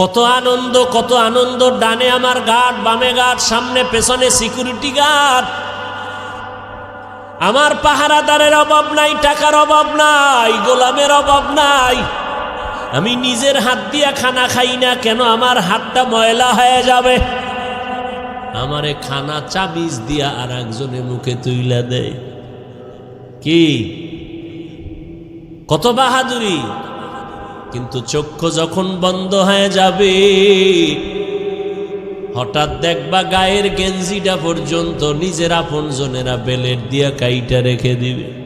কত আনন্দ কত আনন্দ, ডানে আমার গার্ড, বামে গার্ড, সামনে, পেছনে সিকিউরিটি গার্ড আমার পাহারাদারের অভাব নাই, টাকার অভাব নাই, গোলামের অভাব নাই। আমি নিজের হাত দিয়া খানা খাই না, কেন আমার হাতটা ময়লা হয়ে যাবে? আমারে খানা চাবিজ দিয়া আর একজনের মুখে তুইলা দেয় কি? কত বাহাদুরি? কিন্তু চক্ষু যখন বন্ধ হয়ে যাবে, হঠাৎ দেখবা গায়ের গেঞ্জিটা পর্যন্ত নিজের আপন জনেরা বেলের দিয়া কাইটা রেখে দিবে।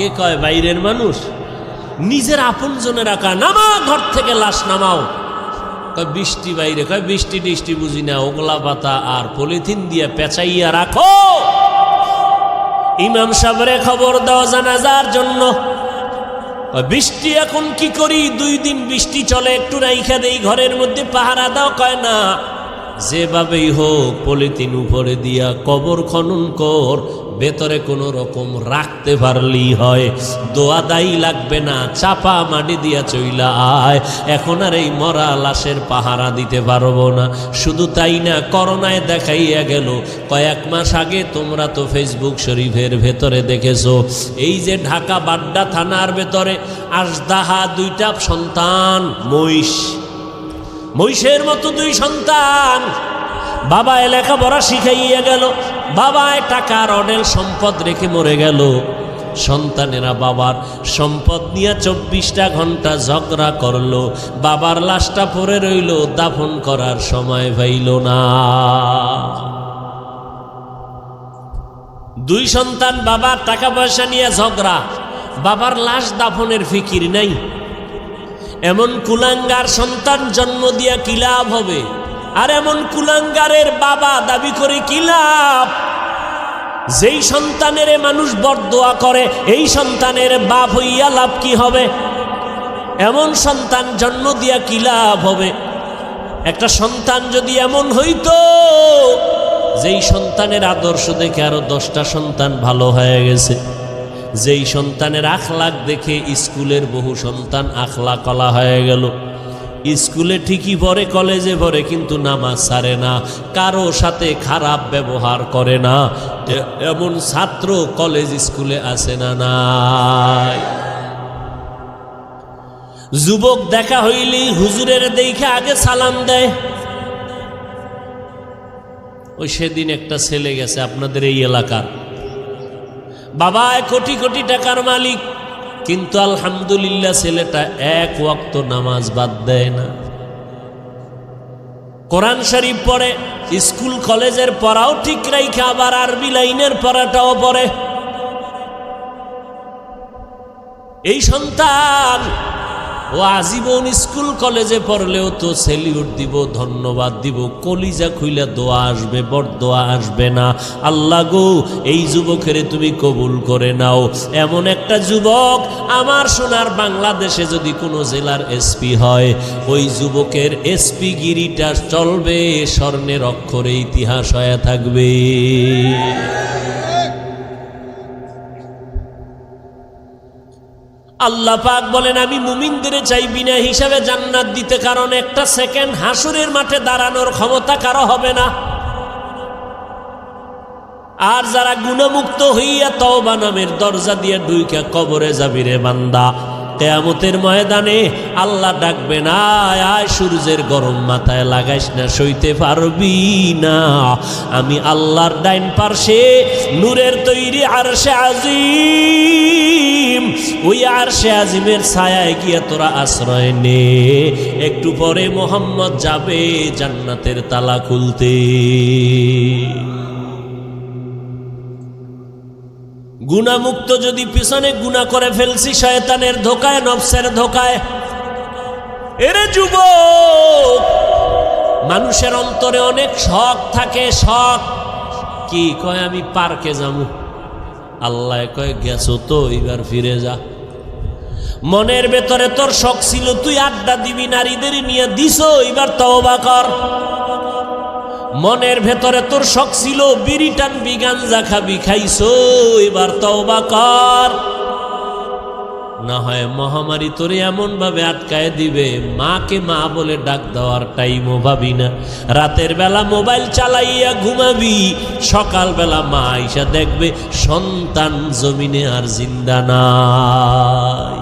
কে কয়, বাইরের মানুষ? নিজের আপন জনে রাখা নামা, ঘর থেকে লাশ নামাও। বৃষ্টি বাইরে, কয়, বৃষ্টি টিষ্টি বুঝি না, ওগলা পাতা আর পলিথিন দিয়ে পেঁচাইয়া রাখো। ইমাম সাহেবরে খবর দাও জানাজার জন্য। বৃষ্টি এখন কি করি? দুই দিন বৃষ্টি চলে, একটু রাইখা দেই, ঘরের মধ্যে পাহারা দাও। কয়, না, যেভাবেই হোক, পলিথিন উপরে দিয়া কবর খনন কর ভেতরে কোনো রকম রাখতে পারলি হয়। দোয়া দায়ী লাগবে না, চাপা মাটি দিয়া চইলা আয়। এখন আর এই মরা লাশের পাহারা দিতে পারব না। শুধু তাই না, করোনায় দেখাইয়া গেল, কয়েক মাস আগে তোমরা তো ফেসবুক শরীফের ভেতরে দেখেছ। এই যে ঢাকা বাড্ডা থানার ভেতরে আসদাহা দুইটা সন্তান, মহিষ। মহিষের মতো দুই সন্তান। বাবা লেখাপড়া শিখাইয়া গেল। বাবায় টাকার অডেল সম্পদ রেখে মরে গেল। সন্তানেরা বাবার সম্পদ নিয়ে চব্বিশটা ঘণ্টা ঝগড়া করল। বাবার লাশটা পরে রইল, দাফন করার সময় পাইল না। দুই সন্তান, বাবার টাকা পয়সা নিয়ে ঝগড়া। বাবার লাশ দাফনের ফিকির নাই। এমন কুলাঙ্গার সন্তান জন্ম দিয়া কি লাভ হবে? আর এমন কুলাঙ্গারের বাবা দাবি করে কি লাভ? যেই সন্তানের মানুষ বরদোয়া করে, এই সন্তানের বাপ হইয়া লাভ কি হবে? এমন সন্তান জন্ম দিয়া কি লাভ হবে? একটা সন্তান যদি এমন হইতো, যেই সন্তানের আদর্শ দেখে আরও দশটা সন্তান ভালো হয়ে গেছে। যেই সন্তানের আখলাক দেখে স্কুলের বহু সন্তান আখলা কলা হয়ে গেল। স্কুলে ঠিকই পড়ে কলেজে পড়ে কিন্তু নামাজ সারে না। কারও সাথে খারাপ ব্যবহার করে না। এমন ছাত্র কলেজ স্কুলে আসে না নাই। যুবক দেখা হইলেই হুজুরের দেখে আগে সালাম দেয়। ওই সেদিন একটা ছেলে গেছে আপনাদের এই এলাকার। বাবা কোটি কোটি টাকার মালিক। কিন্তু আলহামদুলিল্লাহ ছেলেটা এক ওয়াক্ত নামাজ বাদ দেয় না। কোরআন শরীফ পড়ে, স্কুল, কলেজের পড়াও ঠিক রাইখে, আবার আরবি লাইনের পড়াটাও পড়ে। এই সন্তান ও আজীবন স্কুল কলেজে পড়লেও তো সেলিউট দিব, ধন্যবাদ দিব। কলিজা খুইলা দোয়া আসবে বড় দোয়া আসবে না। আল্লাহ গো, এই যুবকের তুমি কবুল করে নাও। এমন একটা যুবক আমার সোনার বাংলাদেশে যদি কোনো জেলার এসপি হয়, ওই যুবকের এসপি গিরিটা চলবে স্বর্ণের অক্ষরে ইতিহাস হয়ে থাকবে। আল্লাহ পাক বলেন, আমি মুমিনদের চাই বিনা হিসাবে জান্নাত দিতে, কারণ একটা সেকেন্ড হাসুরের মাঠে দাঁড়ানোর ক্ষমতা কারও হবে না। আর যারা গুণমুক্ত হইয়া তওবা নামের দরজা দিয়ে ডুইকা কবরে যাবি রে বান্দা। কেয়ামতের ময়দানে আল্লাহ ডাকবে না আয়, সূর্যের গরম মাথায় লাগাইস না, সইতে পারবি না। আমি আল্লাহর ডাইন পার্শ্বে নূরের তৈরি আরশে আজিম ওই আরশে আজিমের ছায়ায় গিয়ে তোরা আশ্রয় নে। একটু পরে মোহাম্মদ যাবে জান্নাতের তালা খুলতে। গুণামুক্ত যদি পিছনে গুণা করে ফেলছি শয়তানের ধোকায়, নফসের ধোকায়। এরে মানুষের অন্তরে অনেক শখ থাকে, শখ। কি কয় আমি পার্কে যাব? আল্লাহ কয়, গেছো তো, এবার ফিরে যা। মনের ভেতরে তোর শখ ছিল, তুই আড্ডা দিবি, নারীদের নিয়ে দিস এবার তওবা কর। মনের ভেতরে তোর শখ ছিল, বিড়ি টানবি খাবি, খাইছো, এবার তওবা কর। না হয় মহামারী তোরে এমন ভাবে আটকায় দিবে, মাকে মা বলে ডাক দেওয়ার টাইমও ভাবি না। রাতের বেলা মোবাইল চালাইয়া ঘুমাবি সকাল বেলা মা আইসা দেখবে সন্তান জমিনে আর জিন্দা নাই।